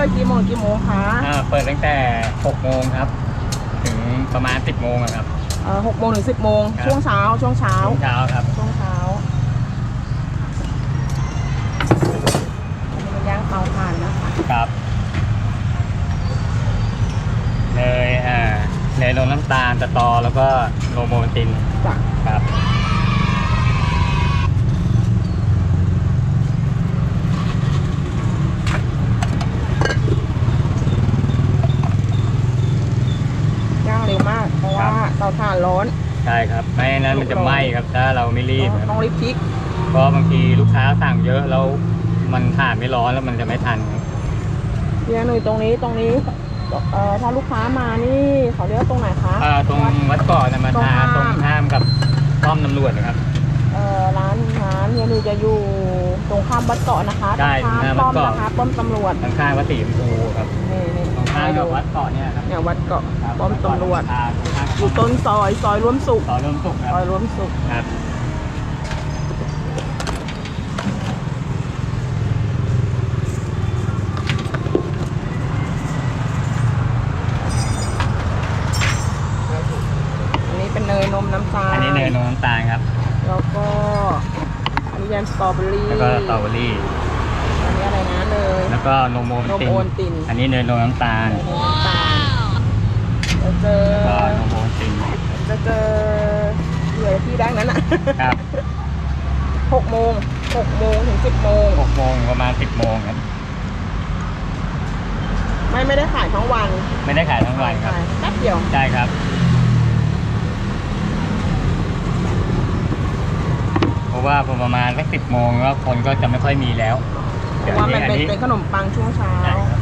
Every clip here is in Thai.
ปิดกี่โมงกี่โมงคะอ่าเปิดตั้งแต่6โมงครับ ถึงประมาณ 10โมงอะครับ เอ่อหกโมงถึงสิบโมงครับ ช่วงเช้าช่วงเช้า ช่วงเช้าครับ ช่วงเช้าอันนี้มันย่างเตาถ่านนะคะครับเนยอ่าเนยนมน้ำตาลสตอแล้วก็โลโมนตินจ้ะครับ ย่างเร็วมาก เพราะว่าเตาถ่าน ร้อนใช่ครับ ไม่นั้นมันจะไหม้ครับ ถ้าเราไม่รีบครับต้องรีบพลิก เพราะบางทีลูกค้าสั่งเยอะแล้วมันถ่านไม่ร้อนแล้วมันจะไม่ทันครับเฮียหนุ่ยตรงนี้ตรงนี้เอ่อถ้าลูกค้ามานี่เขาเรียกว่าตรงไหนคะอ่าตรงวัดเกาะนะมาตรงทาข้ามตรงข้ามกับป้อมตำรวจนะครับเอ่อร้านร้านเฮียหนุ่ยจะอยู่ตรงข้ามวัดเกาะนะคะใช่ตรงข้ามหน้าวัป้อดมเกาะนะคะป้อมตำรวจข้างๆวัดสีชมพูครับนี่นี่ตรงข้ามกับวัดเกาะเนี่ยครับเนี่ยวัดเกาะครับป้อมตำรวจ อ่าตรงข้ามอยู่ต้นซอยซอยร่วมสุขต่อเริ่มสุกคซอยรับร่วมสุขครับอันนี้เป็นเนยนมน้ำตาลอันนี้เนยนมน้ำตาลครับแล้วก็อันนี้แยมสตรอเบอรี่แล้วก็สตรอเบอรี่ อันนี้อะไรนะเนย แล้วก็นมโอนนมตินโอนติน อันนี้เนยนมน้ำตาลเนยนมน้ำตาลจะเจอแล้วก็นมโอนติน จะเจอเหลือที่ได้นั้นอะ ครับหกโมงหกโมงถึงสิบโมง6โมงประมาณ10โมงครับไม่ไม่ได้ขายทั้งวันไม่ได้ขายทั้งวันครับ ขายแป๊บเดียว ใช่ครับ เพราะว่าพอประมาณสัก10โมงแล้วคนก็จะไม่ค่อยมีแล้วเพเดี๋ยวราะว่านี้มันอันเป็นนี้เป็นขนมปังช่วงเช้าใช่ครับ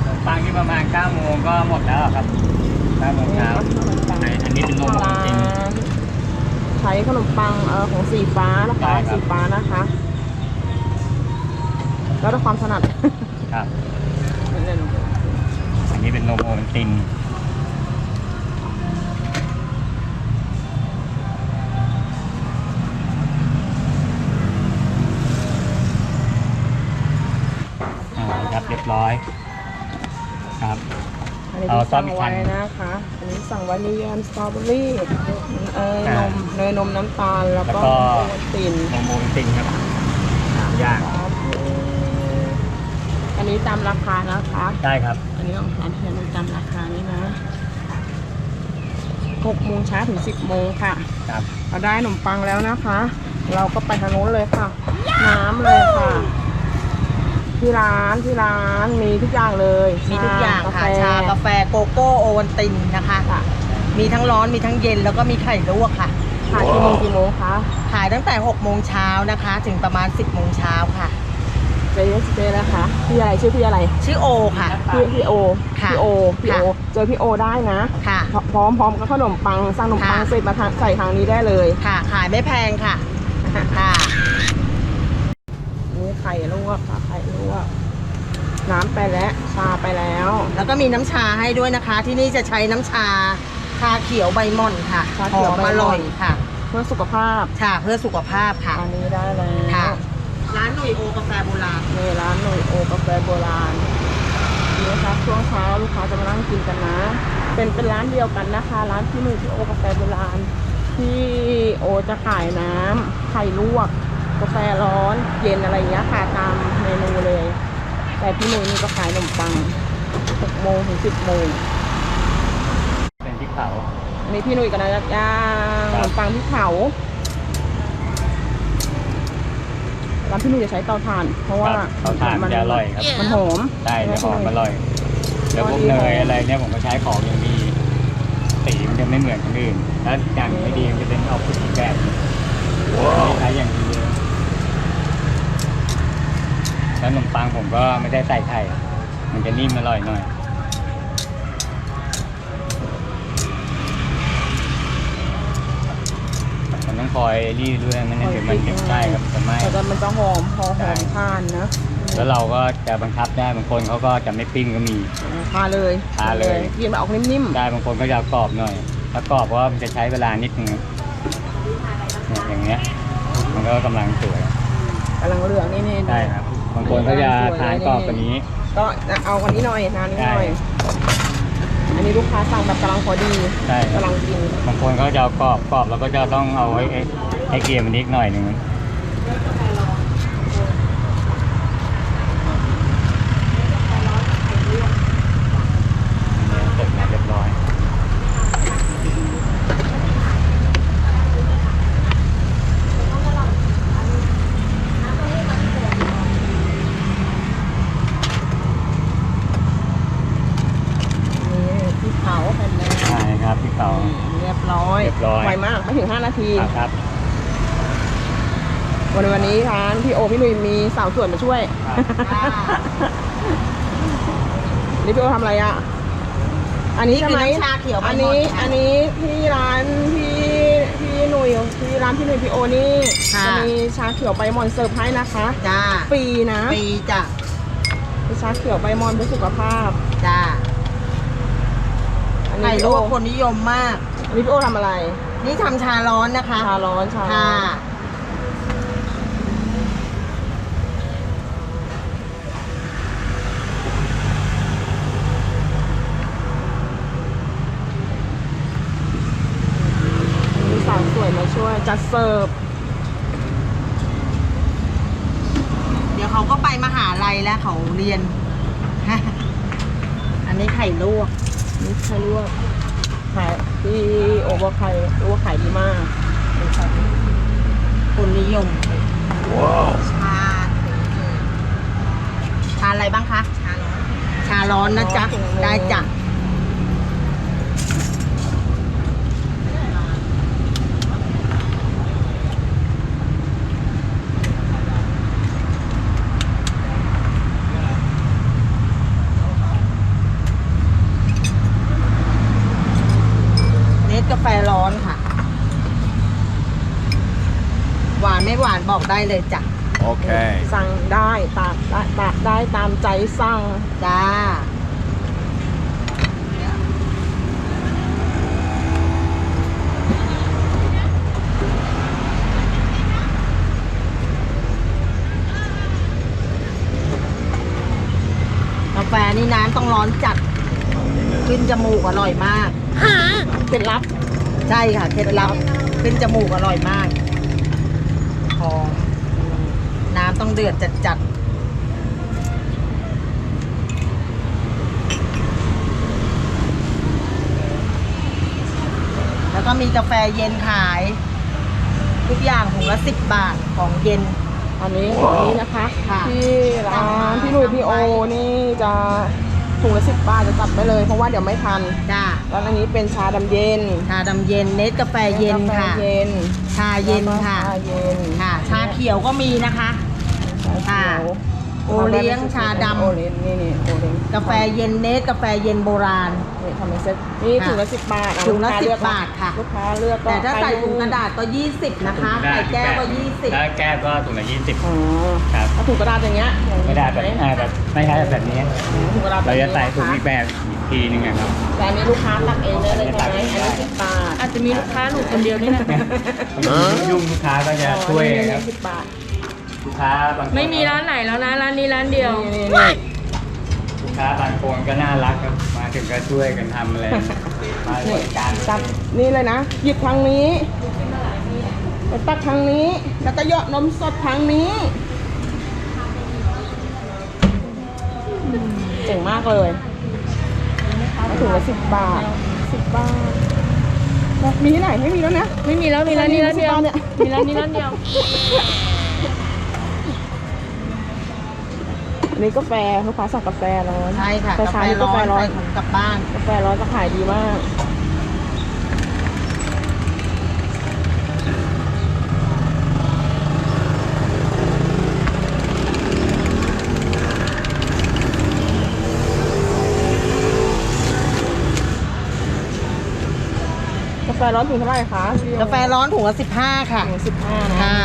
ขนมปังที่ประมาณ9โมงก็หมดแล้วครับ9โมงเช้าขนมปังอันนี้เป็นนมโอนร้าตินนใช้ขนมปังเออของสีฟ้านะคะใช่ครับ สีฟ้านะคะ แล้วด้วยความถนัดครับเล่นๆอันนี้เป็นนมโอวัลตินอ่าครับเรียบร้อยครับ อันนี้เอาที่ซ่อสั่มงอีกไว้คันนะคะ อันนี้สั่งไว้มีแยมสตรอเบอรี่เอ้ยอ่านมเนยนมน้ำตาลแล้วก็แล้วก็โอวัลตินนมโอวัลตินครับสามอย่างอันนี้ตามราคานะคะได้ครับ อันนี้ของร้านเทียนมันตามราคานี้นะหกโมงเช้าถึงสิบโมงค่ะครับเราได้ขนมปังแล้วนะคะ เราก็ไปทางโน้นเลยค่ะ น้ำเลยค่ะ ที่ร้านที่ร้านมีทุกอย่างเลยมีทุกอย่างค่ะชาชากากาแฟโกโก้โอวัลตินนะคะ ค่ะมีทั้งร้อนมีทั้งเย็นแล้วก็มีไข่ลวกค่ะ ขายกี่โมงกี่โมงคะขายตั้งแต่6โมงเช้านะคะ ถึงประมาณ 10โมงเช้าค่ะ เจ๊เจ๊แล้วคะพี่อะไรชื่อพี่อะไรชื่อโอค่ะ พี่พี่โอค่ะพี่โอพี่โอค่ะเจอพี่โอได้นะค่ะ พร้อมพร้อมกับขนมปังสั่งขนมปังค่ะเสร็จมาทานใส่ทางนี้ได้เลยค่ะ ขายไม่แพงค่ะค่ะนี่ไข่ลวกค่ะไข่ลวก น้ำไปแล้วชาไปแล้ว แล้วก็มีน้ำชาให้ด้วยนะคะ ที่นี่จะใช้น้ำชาชาเขียวใบม่อนค่ะชาเขียวหอมใบม่ออนร่อยค่ะเพื่อสุขภาพค่ะเพื่อสุขภาพค่ะอันนี้ได้แล้วค่ะร้านหนุ่ยโอกาแฟโบราณ นี่ร้านหนุ่ยโอกาแฟโบราณนี่นะคะช่วงเช้าลูกค้าจะมานั่งกินกันนะ เป็นเป็นร้านเดียวกันนะคะ ร้านที่หนุ่ยที่โอกาแฟโบราณ ที่โอจะขายน้ำไข่ลวก กาแฟร้อน เย็นอะไรอย่างเงี้ยค่ะตามเมนูเลย แต่พี่หนุ่ยนี่ก็ขายขนมปัง6โมงถึง10โมงเป็นพริกเผาอันนี้พี่หนุ่ยกำลังจะย่างขครันบมปังที่เผาร้านพี่หนุ่ยจะใช้เตาถ่าน เพราะว่าครับเขาทานมันจะอร่อยครับ มันหอมใช่จะหอมอร่อย แล้วพวกพอดีเนหอมยอะไรเนี่ยผมก็ใช้ของอย่างดีสีมันจะไม่เหมือนคนอื่น แล้วอย่างไม่ดีมันจะเป็นออกสีแบบใช้อย่างดีเลย แล้วขนมปังผมก็ไม่ได้ใส่ไข่มันจะนิ่มอร่อยหน่อยมันต้องคอยรีดด้วยไม่งั้นเดี๋ยวมันเก็บได้ครับจะไหมแต่มันจะหอมหอมใช่หอมทานนะแล้วเราก็จะบังคับได้บางคนเขาก็จะไม่ปิ้งก็มีทาเลยทาเลยกินแบบออกนิ่มได้บางคนก็จะเอากรอบหน่อยๆถ้ากรอบเพราะว่ามันจะใช้เวลานิดนึงเนี่ยอย่างเงี้ยมันก็กำลังสวย กำลังเหลืองนี่นี่ ใช่ครับบางคนเขาจะทานกรอบกว่านี้ ก็เอากันนี้หน่อยนานนี้หน่อยใช่อันนี้ลูกค้าสั่งแบบกำลังพอดีใช่ครับกำลังกิน บางคนเขาจะเอากรอบกรอบแล้วก็จะต้องเอาไอ้ไอ้ไอ้เกลียมมันนิดหน่อยหนึ่งอันนี้เสร็จแล้วเรียบร้อย นี่ที่เผาเป็นแล้ว ใช่ครับพี่เต่า เรียบร้อย เรียบร้อย ไวมากไม่ ถึง5นาทีครับครับวันวันนี้ร้านพี่โอพี่หนุ่ยมีสาวสวยมาช่วยครับนี่พี่โอทำอะไรอะ อันนี้นี่ใช่คือไหมน้ำชาเขียวใบอันหม่นี้ค่ะอันนี้ที่ร้านพี่พี่หนุ่ยที่ร้านพี่หนุ่ยพี่โอนี่ค่ะจะมีชาเขียวใบหมอนเสิร์ฟให้นะคะจ้าฟรีนะปีจ้ะเป็นชาเขียวใบหมอนเพื่อสุขภาพจ้าอันนี้ไข่พี่ลโอวกคนนิยมมากอันนี้พี่โอทำอะไร นี่ทำชาร้อนนะคะ ชาร้อนชาร้ค่ะอนมีสาวสวยมาช่วยจัดเสิร์ฟ เดี๋ยวเขาก็ไปมหาลัยแล้วเขาเรียน อันนี้ไข่ลวก นี่ใครลวกขายที่โอ บอกไข่ลวกขายดีมากคนนิยมชาชาอะไรบ้างคะ ชาร้อน ชาร้อนนะจ๊ะ ได้จ้ะ กาแฟร้อนค่ะ หวานไม่หวานบอกได้เลยจ้ะ Okay. สั่งได้ตามได้ตามได้ตามใจสั่งจ้า กาแฟนี่น้ำต้องร้อนจัด ขึ้นจมูกอร่อยมากเคล็ดลับ ใช่ค่ะเคล็ดลับขึ้นจมูกอร่อยมากหอมน้ำต้องเดือดจัดจัดๆแล้วก็มีกาแฟเย็นขาย ทุกอย่างถุงละสิบบาทของเย็นอันนี้อันนี้นะคะค่ะที่ร้านพี่หนุ่ยพี่โอนี่จะ ถุงละสิบบาทจะจัดไปเลยเพราะว่าเดี๋ยวไม่ทันจ้าแล้วอันนี้เป็นชาดำเย็นชาดำเย็นเนสกาแฟเย็นค่ะ กาแฟเย็นชาเย็นค่ะ ชาเย็นค่ะ ชาเขียวก็มีนะคะ ชาเขียว โอเลี้ยงชาดำโอเลี้ยงนี่นี่โอเลี้ยงกาแฟเย็นเนสกาแฟเย็นโบราณนี่ทำเป็นเซ็ตนี่ค่ะถุงละสิบบาทอ่ถุงละกค้10เลือกบาทค่ะลูกค้าเลือกก็แต่ถ้าใส่ไปถุงกระดาษก็20นะคะใส่แก้วก็ถ้าแก้วก็ถุงละยี่สิบอ๋อครับถ้าถุงกระดาษอย่างเงี้ยอย่างนี้ไม่ได้แบบหอ่าแบบไม่ใช่แบบนี้ถุงกระดาษเราจะใส่แบบถุงนี้อีนกแบบอีกทีนึงอะครับแต่อันนี้ลูกค้าตักเองได้เลยใช่ไหมตักอันเองนี้ได้สิบบาทอาจจะมีลูกค้าหนูคนเดียวนี่แหละยุ่งลูกค้าก็จะช่วยครับสิบบาท ลูกค้าบางคนไม่มีร้านไหนแล้วนะ ร้านนี้ร้านเดียว นี่นี่นี่ลูกค้าบางคนก็น่ารักครับ มาถึงก็ช่วยกันทำอะไรมาบนี่ริการจับนี่เลยนะหยิบทางนี้ไปตักทางนี้แล้วก็เหยาะนมสดทางนี้เจ๋งมากเลยมาถึงละสิบบาทสิบบาทมีที่ไหนไม่มีแล้วนะ ไม่มีแล้วมีร้านนี้ร้านเดียวเนี่ยมีร้านนี้ร้านเดียว อันนี้กาแฟลูกค้าสั่งกาแฟร้อน20ใช่ค่ะแต่กาชาแฟนี่ร้กาแฟอนร้อใส่นถุงกลับบ้าน กาแฟร้อนจะขายดีมาก กาแฟร้อนถึงเท่าไหร่คะกาแฟร้อนถุงละ15ค่ะถึงสิบห้านะค่ะ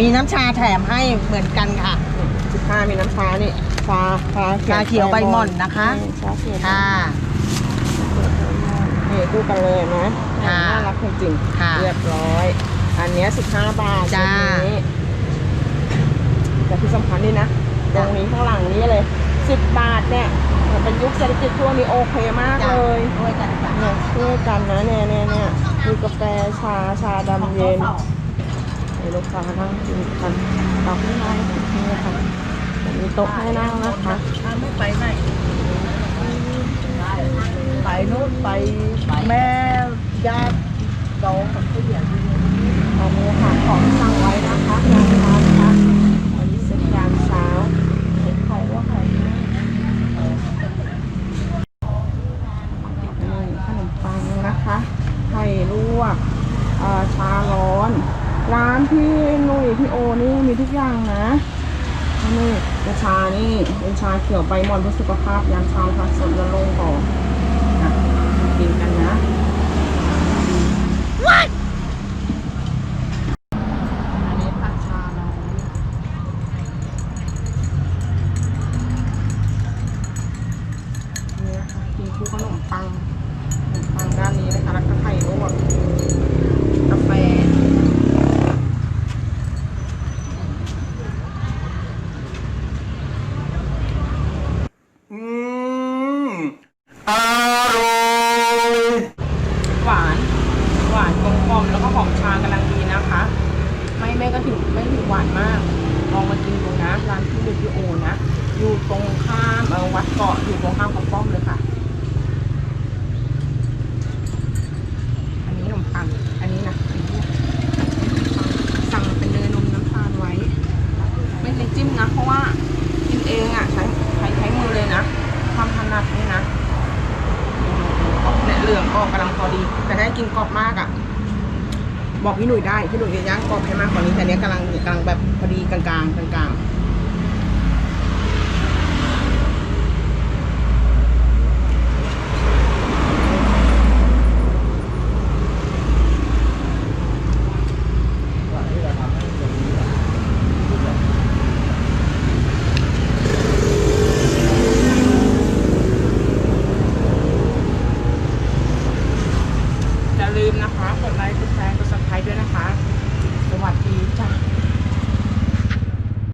มีน้ำชาแถมให้เหมือนกันค่ะ สิบห้ามีน้ำชานี่ชาชาชาเขียวใบหม่อนนะคะชาเขียวค่ะนี่คู่กันเลยนะค่ะน่ารักจริงค่ะๆเรียบร้อย อันเนี้ย15บาทจ้า ชุดนี้แต่ที่สำคัญนี่นะตรงนี้ข้างหลังนี้เลย10บาทเนี่ยมันเป็นยุคเศรษฐกิจช่วงนี้โอเคมากจ้ะเลย ด้วยกันจ้ะเนี่ยช่วยกันนะเนี่ยเนี่ยเนี่ยมีกาแฟชาชาดำเย็นให้ลูกค้านั่งกินกันตักให้นั่งนี่ค่ะมีโต๊ะให้นั่งนะคะถ้าไม่ไปไหนไปนู่นไปแม่ญาติน้องกับผู้ใหญ่อันนี้ค่ะของสั่งไว้นะคะยามเช้านะคะอันนี้เซ็ตยามเช้าเห็นไข่ว่าไข่นี่ขนมปังนะคะ ไข่ลวกเอ่อชาร้อน ร้านพี่นุ่ยพี่โอนี่มีทุกอย่างนะนี่เป็นชานี่เป็นชาเขียวใบหมอนเพื่อสุขภาพยามเช้าค่ะสดและลงก่อนอะมากินกันนะ อันนี้ผัดชาร้อนนี่นะคะกินคู่ขนมปังขนมปังด้านนี้นะคะแล้วก็ไข่ลวกกาแฟ อืมอร่อย หวาน หวานกลมกล่อมแล้วก็หอมชากำลังดีนะคะ ไม่ไม่ก็ถึงไม่ถึงหวานมาก ลองมากินดูนะ ร้านที่เดพี่โอนะ อยู่ตรงข้ามเออวัดเกาะอยู่ตรงข้ามกับป้อมเลยค่ะ อันนี้ขนมปัง อันนี้นะอันนี้สั่งเป็นเนยนมน้ำตาลไว้ ไม่ได้จิ้มนะ เพราะว่ากินเองอะ ใช้ใช้ใช้มือเลยนะ ความถนัดนี่นะเนี่ยเหลืองก็กำลังพอดี แต่ถ้าให้กินกรอบมากอะ บอกพี่หนุ่ยได้พี่หนุ่ยจะย่างกรอบให้มากกว่านี้แต่เนี้ยกำลังกำลังแบบพอดีกลางๆกลางๆ